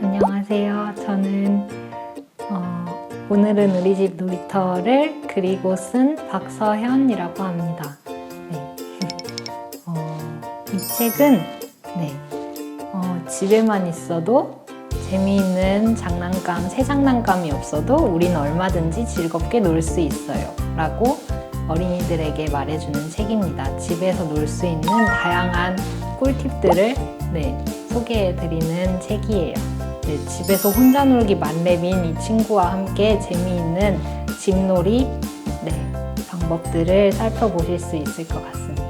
안녕하세요. 저는 어, 오늘은 우리 집 놀이터를 그리고 쓴 박서현이라고 합니다. 네. 어, 이 책은 네, 어, 집에만 있어도 재미있는 장난감, 새 장난감이 없어도 우린 얼마든지 즐겁게 놀 수 있어요. 라고 어린이들에게 말해주는 책입니다. 집에서 놀 수 있는 다양한 꿀팁들을 네, 소개해드리는 책이에요. 네, 집에서 혼자 놀기 만렙인 이 친구와 함께 재미있는 집놀이 네, 방법들을 살펴보실 수 있을 것 같습니다.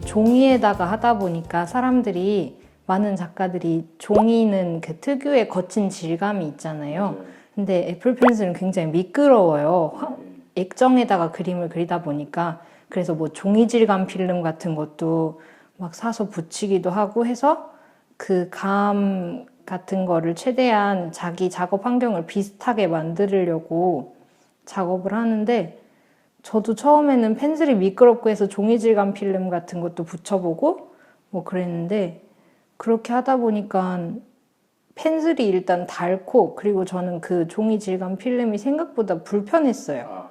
종이에다가 하다 보니까 사람들이 많은 작가들이 종이는 그 특유의 거친 질감이 있잖아요. 근데 애플 펜슬은 굉장히 미끄러워요. 화- 액정에다가 그림을 그리다 보니까 그래서 뭐 종이 질감 필름 같은 것도 막 사서 붙이기도 하고 해서 그 감 같은 거를 최대한 자기 작업 환경을 비슷하게 만들려고 작업을 하는데 저도 처음에는 펜슬이 미끄럽고 해서 종이 질감 필름 같은 것도 붙여보고 뭐 그랬는데 그렇게 하다 보니까 펜슬이 일단 닳고 그리고 저는 그 종이 질감 필름이 생각보다 불편했어요. 아.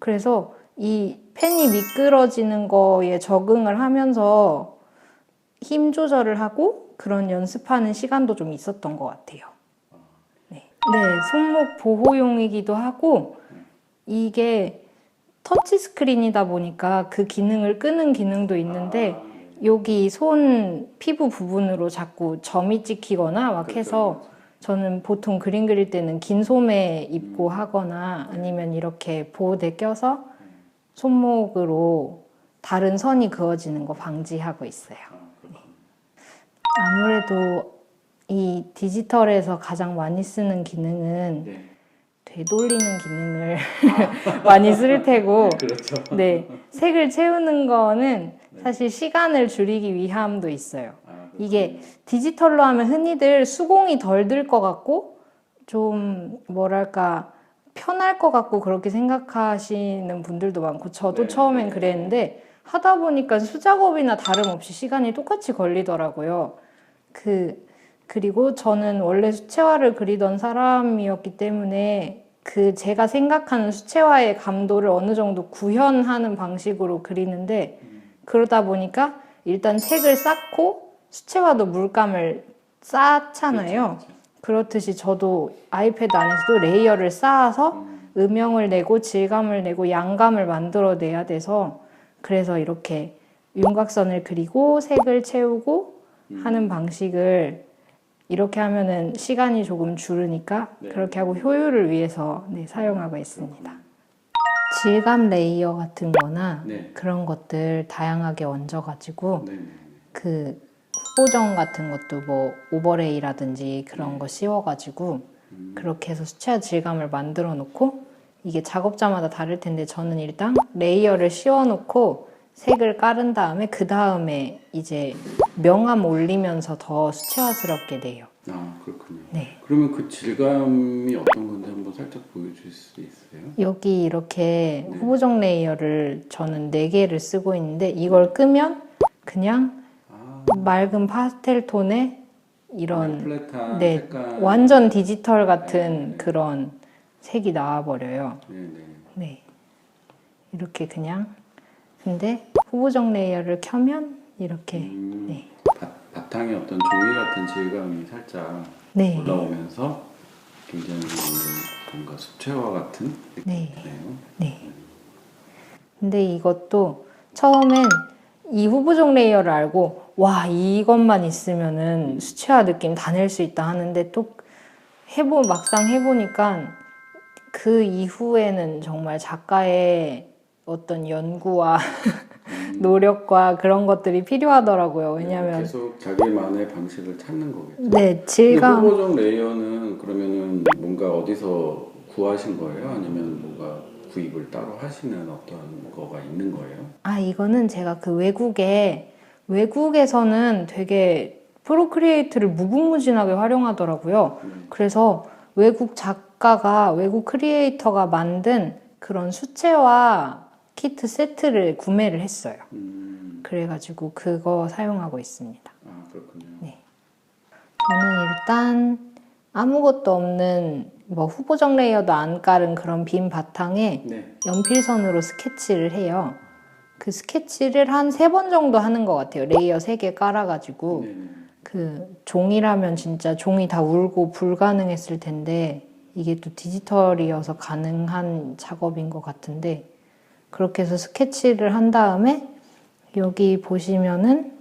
그래서 이 펜이 미끄러지는 거에 적응을 하면서 힘 조절을 하고 그런 연습하는 시간도 좀 있었던 것 같아요. 네, 네 손목 보호용이기도 하고 이게 터치 스크린이다 보니까 그 기능을 끄는 기능도 있는데. 여기 손 피부 부분으로 자꾸 점이 찍히거나 막 그렇죠, 해서 그렇죠. 저는 보통 그림 그릴 때는 긴 소매 입고 하거나 아니면 이렇게 보호대 껴서 손목으로 다른 선이 그어지는 거 방지하고 있어요. 아. 아무래도 이 디지털에서 가장 많이 쓰는 기능은 네. 되돌리는 기능을 많이 쓸 테고 그렇죠. 네, 색을 채우는 거는 사실 시간을 줄이기 위함도 있어요. 아, 그렇군요. 이게 디지털로 하면 흔히들 수공이 덜 들 것 같고 좀 뭐랄까 편할 것 같고 그렇게 생각하시는 분들도 많고 저도 네, 처음엔 네. 그랬는데 하다 보니까 수작업이나 다름없이 시간이 똑같이 걸리더라고요. 그 그리고 저는 원래 수채화를 그리던 사람이었기 때문에 그 제가 생각하는 수채화의 감도를 어느 정도 구현하는 방식으로 그리는데 그러다 보니까 일단 색을 쌓고 수채화도 물감을 쌓잖아요. 그렇죠, 그렇듯이 저도 아이패드 안에서도 레이어를 쌓아서 그렇죠. 음, 음영을 내고 질감을 내고 양감을 만들어내야 돼서 그래서 이렇게 윤곽선을 그리고 색을 채우고 음. 하는 방식을 이렇게 하면은 시간이 조금 줄으니까 네. 그렇게 하고 효율을 위해서 네, 사용하고 있습니다. 질감 레이어 같은 거나 네. 그런 것들 다양하게 얹어가지고 네. 네. 그 후보정 같은 것도 뭐 오버레이라든지 그런 네. 거 씌워가지고 음, 그렇게 해서 수채화 질감을 만들어 놓고 이게 작업자마다 다를 텐데 저는 일단 레이어를 씌워 놓고 색을 깔은 다음에 그 다음에 이제 명암 올리면서 더 수채화스럽게 돼요. 아 그렇군요. 네. 그러면 그 질감이 어떤 건지 한번 살짝 보여줄 수 있어요? 여기 이렇게 네. 후보정 레이어를 저는 4개를 쓰고 있는데 이걸 끄면 그냥 아 맑은 파스텔 톤의 이런 플랫한 네, 색깔. 완전 디지털 같은 네. 그런 색이 나와버려요. 네, 네. 네. 이렇게 그냥. 근데 후보정 레이어를 켜면 이렇게. 음, 네. 바, 바탕에 어떤 종이 같은 질감이 살짝 네. 올라오면서 굉장히 뭔가 수채화 같은 네. 느낌이네요. 네. 근데 이것도 처음엔 이 후보정 레이어를 알고 와 이것만 있으면은 수채화 느낌 다 낼 수 있다 하는데 또 해보 막상 해보니까 그 이후에는 정말 작가의 어떤 연구와 노력과 그런 것들이 필요하더라고요. 왜냐하면 계속 자기만의 방식을 찾는 거겠죠. 네 질감 후보적 레이어는 그러면은 뭔가 어디서 구하신 거예요? 아니면 뭔가 구입을 따로 하시는 어떤 거가 있는 거예요? 아 이거는 제가 그 외국에 외국에서는 되게 프로크리에이트를 무궁무진하게 활용하더라고요. 음. 그래서 외국 작가가 외국 크리에이터가 만든 그런 수채화 키트 세트를 구매를 했어요. 음, 그래가지고 그거 사용하고 있습니다. 아 그렇군요. 저는 일단 아무것도 없는 뭐 후보적 레이어도 안 깔은 그런 빈 바탕에 네. 연필선으로 스케치를 해요. 그 스케치를 한 세 번 정도 하는 것 같아요. 레이어 세 개 깔아가지고. 네. 네. 그 종이라면 진짜 종이 다 울고 불가능했을 텐데 이게 또 디지털이어서 가능한 작업인 것 같은데 그렇게 해서 스케치를 한 다음에 여기 보시면은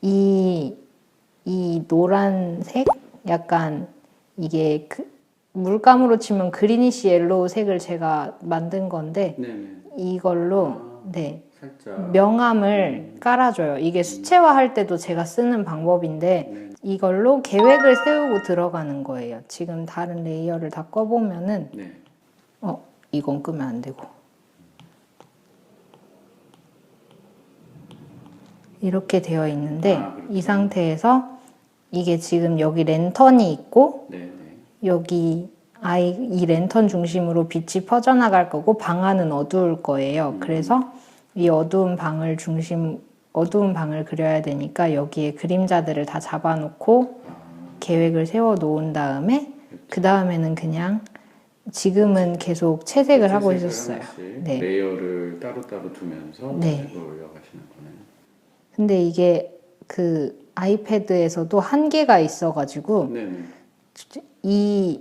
이, 이 노란색 약간 이게 그 물감으로 치면 그리니시 옐로우 색을 제가 만든 건데 네. 네. 이걸로 아. 네 살짝. 명암을 깔아줘요. 이게 수채화 할 때도 제가 쓰는 방법인데 네. 이걸로 계획을 세우고 들어가는 거예요. 지금 다른 레이어를 다 꺼보면은 네. 어 이건 끄면 안 되고 이렇게 되어 있는데 아. 이 상태에서 이게 지금 여기 랜턴이 있고 네. 네. 여기 아이 이 랜턴 중심으로 빛이 퍼져나갈 거고 방 안은 어두울 거예요. 그래서 이 어두운 방을 중심 어두운 방을 그려야 되니까 여기에 그림자들을 다 잡아놓고 계획을 세워 놓은 다음에 그 다음에는 그냥 지금은 계속 채색을 하고 채색을 있었어요. 하나씩 네. 레이어를 따로따로 두면서 네. 올려가시는 거네요. 근데 이게 그 아이패드에서도 한계가 있어가지고 네. 네. 이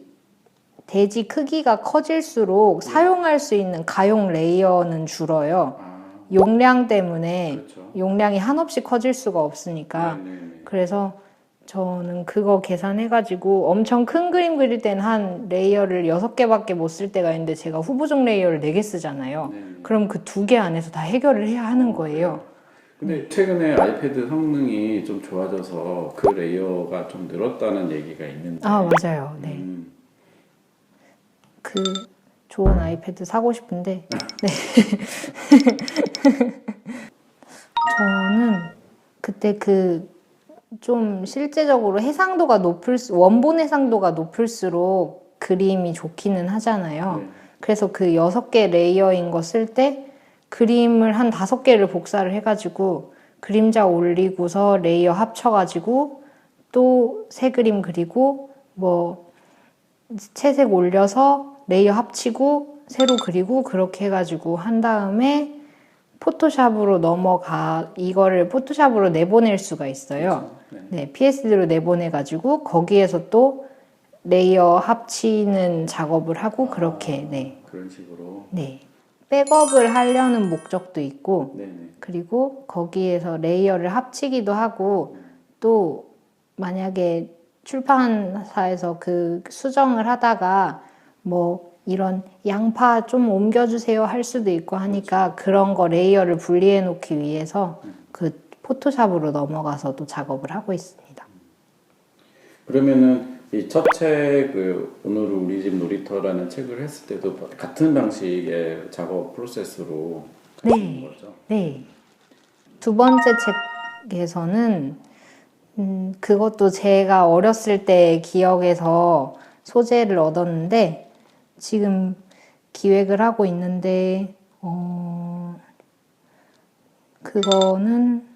대지 크기가 커질수록 사용할 수 있는 가용 레이어는 줄어요. 아, 용량 때문에 그렇죠. 용량이 한없이 커질 수가 없으니까 네, 네, 네. 그래서 저는 그거 계산해가지고 엄청 큰 그림 그릴 때는 한 레이어를 여섯 개밖에 못 쓸 때가 있는데 제가 후보적 레이어를 네개 쓰잖아요. 네, 네. 그럼 그 두 개 안에서 다 해결을 해야 하는 거예요. 근데 최근에 아이패드 성능이 좀 좋아져서 그 레이어가 좀 늘었다는 얘기가 있는데. 아 맞아요. 네. 음, 그 좋은 아이패드 사고 싶은데 네. 저는 그때 그 좀 실제적으로 해상도가 높을 수 원본 해상도가 높을수록 그림이 좋기는 하잖아요. 네. 그래서 그 여섯 개 레이어인 거 쓸 때 그림을 한 다섯 개를 복사를 해가지고 그림자 올리고서 레이어 합쳐가지고 또 새 그림 그리고 뭐 채색 올려서 레이어 합치고 새로 그리고 그렇게 해가지고 한 다음에 포토샵으로 넘어가 이거를 포토샵으로 내보낼 수가 있어요. 네. 네, PSD로 내보내가지고 거기에서 또 레이어 합치는 작업을 하고 그렇게 네, 그런 식으로. 네 백업을 하려는 목적도 있고 네, 네. 그리고 거기에서 레이어를 합치기도 하고 또 만약에 출판사에서 그 수정을 하다가 뭐 이런 양파 좀 옮겨주세요 할 수도 있고 하니까 그런 거 레이어를 분리해 놓기 위해서 그 포토샵으로 넘어가서 도 작업을 하고 있습니다. 그러면은 이 첫 책, 그 오늘 우리 집 놀이터라는 책을 했을 때도 같은 방식의 작업 프로세스로 네. 거죠? 네. 두 번째 책에서는 음, 그것도 제가 어렸을 때 기억에서 소재를 얻었는데 지금 기획을 하고 있는데 어, 그거는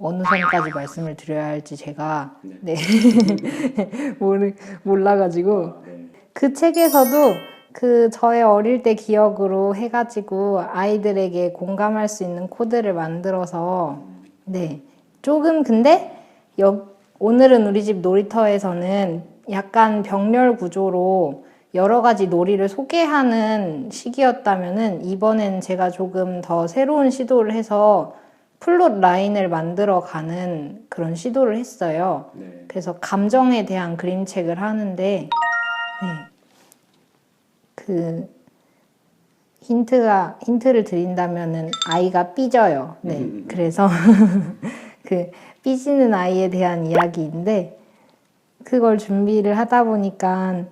어느 선까지 말씀을 드려야 할지 제가 네, 모르, 몰라가지고. 아, 네. 그 책에서도 그 저의 어릴 때 기억으로 해가지고 아이들에게 공감할 수 있는 코드를 만들어서 네. 조금 근데 여, 오늘은 우리 집 놀이터에서는 약간 병렬 구조로 여러 가지 놀이를 소개하는 시기였다면은 이번엔 제가 조금 더 새로운 시도를 해서 플롯 라인을 만들어 가는 그런 시도를 했어요. 네. 그래서 감정에 대한 그림책을 하는데, 네. 그, 힌트가 힌트를 드린다면은 아이가 삐져요. 네. 음. 그래서 그 삐지는 아이에 대한 이야기인데 그걸 준비를 하다 보니까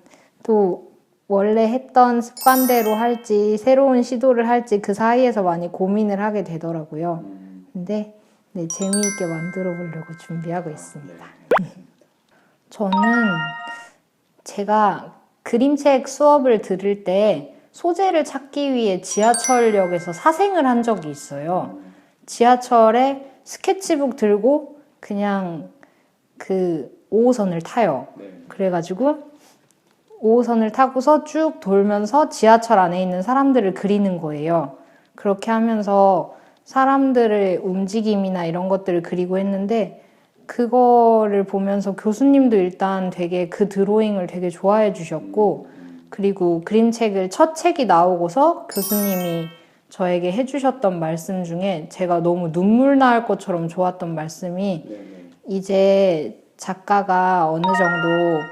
또 원래 했던 습관대로 할지 새로운 시도를 할지 그 사이에서 많이 고민을 하게 되더라고요. 근데 네, 재미있게 만들어 보려고 준비하고 있습니다. 저는 제가 그림책 수업을 들을 때 소재를 찾기 위해 지하철역에서 사생을 한 적이 있어요. 지하철에 스케치북 들고 그냥 그 5호선을 타요. 네. 그래가지고 5호선을 타고서 쭉 돌면서 지하철 안에 있는 사람들을 그리는 거예요. 그렇게 하면서 사람들의 움직임이나 이런 것들을 그리고 했는데 그거를 보면서 교수님도 일단 되게 그 드로잉을 되게 좋아해 주셨고 그리고 그림책을 첫 책이 나오고서 교수님이 저에게 해주셨던 말씀 중에 제가 너무 눈물 나올 것처럼 좋았던 말씀이. 이제 작가가 어느 정도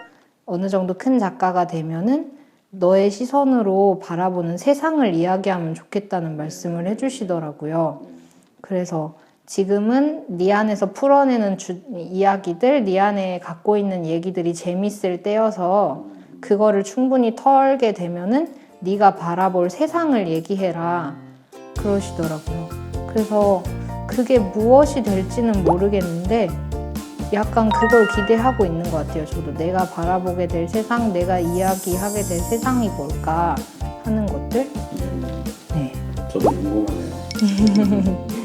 어느 정도 큰 작가가 되면은 너의 시선으로 바라보는 세상을 이야기하면 좋겠다는 말씀을 해주시더라고요. 그래서 지금은 네 안에서 풀어내는 주, 이야기들, 네 안에 갖고 있는 얘기들이 재밌을 때여서 그거를 충분히 털게 되면은 네가 바라볼 세상을 얘기해라 그러시더라고요. 그래서 그게 무엇이 될지는 모르겠는데 약간 그걸 기대하고 있는 것 같아요. 저도 내가 바라보게 될 세상, 내가 이야기하게 될 세상이 뭘까 하는 것들. 네. 저도 궁금하네요.